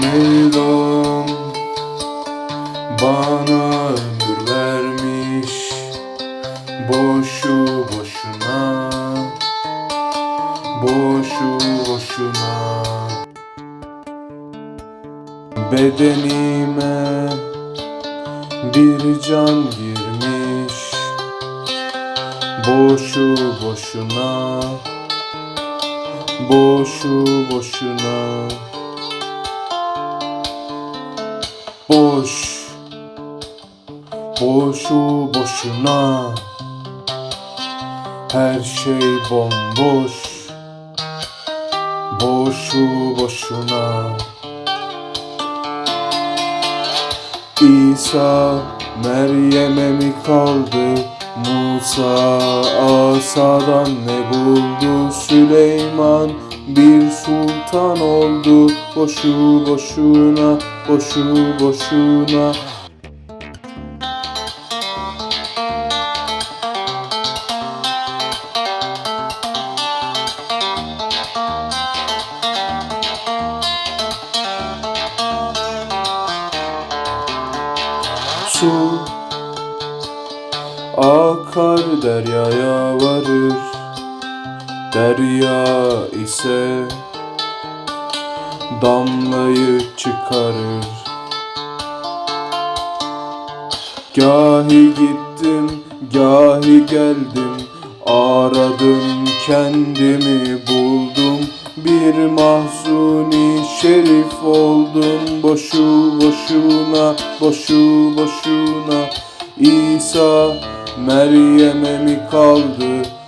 Mevlam bana ömür vermiş boşu boşuna boşu boşuna. Bedenime bir can girmiş boşu boşuna boşu boşuna boş. Boşu boşuna. Her şey bomboş. Boşu boşuna. İsa Meryem'e mi kaldı? Musa asadan ne buldu Süleyman bir sultan oldu Boşu boşuna boşu boşuna. Su akar deryaya varır Derya ise damlayı çıkarır. Gahi gittim, gahi geldim. Aradım kendimi buldum. Bir mahzuni şerif oldum. Boşu boşuna, boşu boşuna. İsa Meryem'e mi kaldı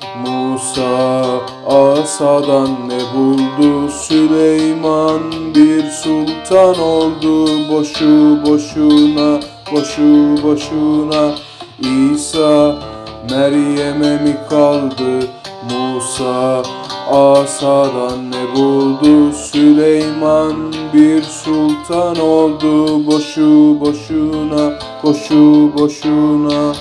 Musa asadan ne buldu? Süleyman bir sultan oldu. Boşu boşuna, boşu boşuna. İsa Meryem'e mi kaldı? Musa asadan ne buldu? Süleyman bir sultan oldu. Boşu boşuna, boşu boşuna